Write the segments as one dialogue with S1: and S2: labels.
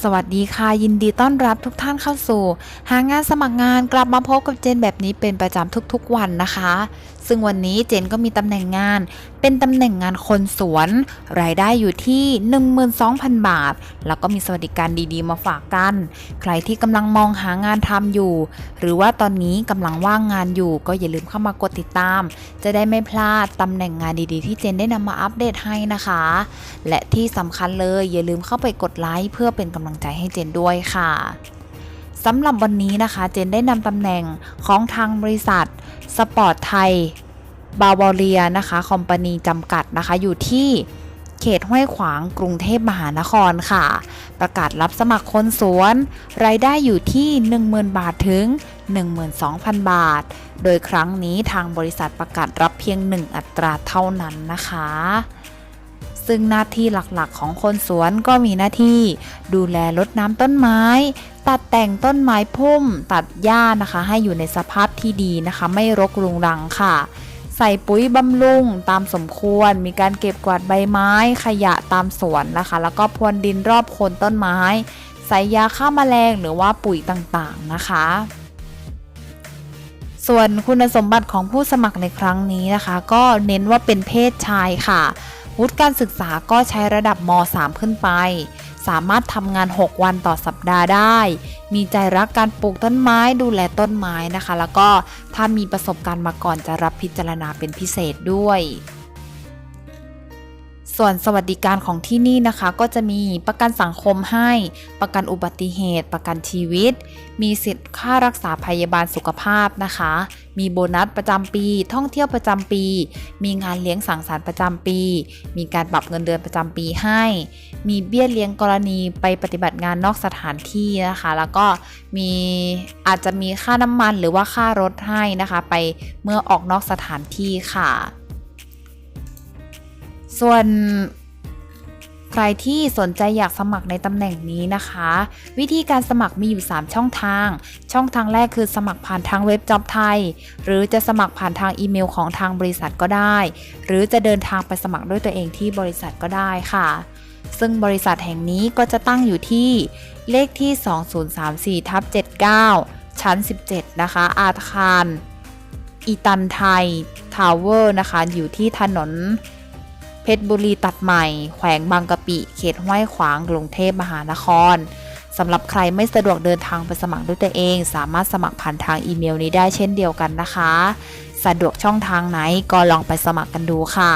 S1: สวัสดีค่ะ ยินดีต้อนรับทุกท่านเข้าสู่ หางานสมัครงานกลับมาพบกับเจนแบบนี้เป็นประจำทุกๆวันนะคะ ซึ่งวันนี้เจนก็มีตำแหน่งงาน เป็นตำแหน่งงานคนสวน รายได้อยู่ที่ 12,000 บาท แล้วก็มีสวัสดิการดีๆมาฝากกัน ใครที่กำลังมองหางานทำอยู่ หรือว่าตอนนี้กำลังว่างงานอยู่ ก็อย่าลืมเข้ามากดติดตาม จะได้ไม่พลาดตำแหน่งงานดีๆ ที่เจนได้นำมาอัปเดตให้นะคะ และที่สำคัญเลยอย่าลืมเข้าไปกดไลค์เพื่อเป็นกำำลังใจให้เจนด้วยค่ะสำหรับวันนี้นะคะ เจนได้นำตำแหน่งของทางบริษัทสปอร์ตไทยบาวาเรียนะคะคอมพานีจำกัดนะคะ อยู่ที่เขตห้วยขวางกรุงเทพมหานครค่ะ ประกาศรับสมัครคนสวน รายได้อยู่ที่ 10,000 บาทถึง 12,000 บาท โดยครั้งนี้ทางบริษัทประกาศรับเพียง 1 อัตราเท่านั้นนะคะ ซึ่งหน้าที่หลักๆของคนสวนก็มีหน้าที่ ดูแลรดน้ำต้นไม้ ตัดแต่งต้นไม้พุ่ม ตัดหญ้านะคะ ให้อยู่ในสภาพที่ดีนะคะ ไม่รกรุงรังค่ะ ใส่ปุ๋ยบำรุงตามสมควร มีการเก็บกวาดใบไม้ ขยะตามสวนนะคะ แล้วก็พรวนดินรอบโคนต้นไม้ ใส่ยาฆ่าแมลงหรือว่าปุ๋ยต่างๆนะคะส่วนคุณสมบัติของผู้สมัครในครั้งนี้นะคะ ก็เน้นว่าเป็นเพศชายค่ะ วุฒิการศึกษาก็ใช้ระดับม .3 ขึ้นไป สามารถทำงาน 6 วันต่อสัปดาห์ได้ มีใจรักการปลูกต้นไม้ดูแลต้นไม้นะคะ แล้วก็ถ้ามีประสบการณ์มาก่อนจะรับพิจารณาเป็นพิเศษด้วย ส่วนสวัสดิการของที่นี่นะคะ ก็จะมีประกันสังคมให้ ประกันอุบัติเหตุ ประกันชีวิต มีสิทธิ์ค่ารักษาพยาบาลสุขภาพนะคะ มีโบนัสประจำปี ท่องเที่ยวประจำปี มีงานเลี้ยงสังสรรค์ประจำปี มีการปรับเงินเดือนประจำปีให้ มีเบี้ยเลี้ยงกรณีไปปฏิบัติงานนอกสถานที่นะคะ แล้วก็มีอาจจะมีค่าน้ำมันหรือว่าค่ารถให้นะคะ ไปเมื่อออกนอกสถานที่ค่ะ ส่วนใครที่สนใจอยากสมัครในตำแหน่งนี้นะคะ วิธีการสมัครมีอยู่ 3 ช่องทาง ช่องทางแรกคือสมัครผ่านทางเว็บจ็อบไทย หรือจะสมัครผ่านทางอีเมลของทางบริษัทก็ได้ หรือจะเดินทางไปสมัครด้วยตัวเองที่บริษัทก็ได้ค่ะ ซึ่งบริษัทแห่งนี้ก็จะตั้งอยู่ที่เลขที่ 2034ทับ79 ชั้น 17 นะคะ อาคาร อีตันไทยทาวเวอร์นะคะ อยู่ที่ถนน เพชรบุรีตัดใหม่ แขวงบางกะปิ เขตห้วยขวางกรุงเทพมหานครสำหรับใครไม่สะดวกเดินทางไปสมัครด้วยตัวเอง สามารถสมัครผ่านทางอีเมลนี้ได้เช่นเดียวกันนะคะ สะดวกช่องทางไหนก็ลองไปสมัครกันดูค่ะ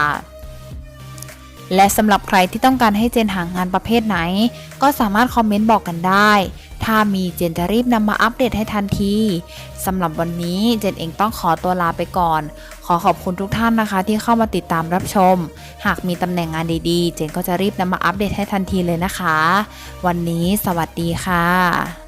S1: และสำหรับใครที่ต้องการให้เจนหางานประเภทไหน ก็สามารถคอมเมนต์บอกกันได้ ถ้ามีเจนจะรีบนำมาอัปเดตให้ทันทีสำหรับวันนี้เจนเองต้องขอตัวลาไปก่อน ขอขอบคุณทุกท่านนะคะที่เข้ามาติดตามรับชม หากมีตำแหน่งงานดีๆ เจนก็จะรีบนำมาอัปเดตให้ทันทีเลยนะคะ วันนี้สวัสดีค่ะ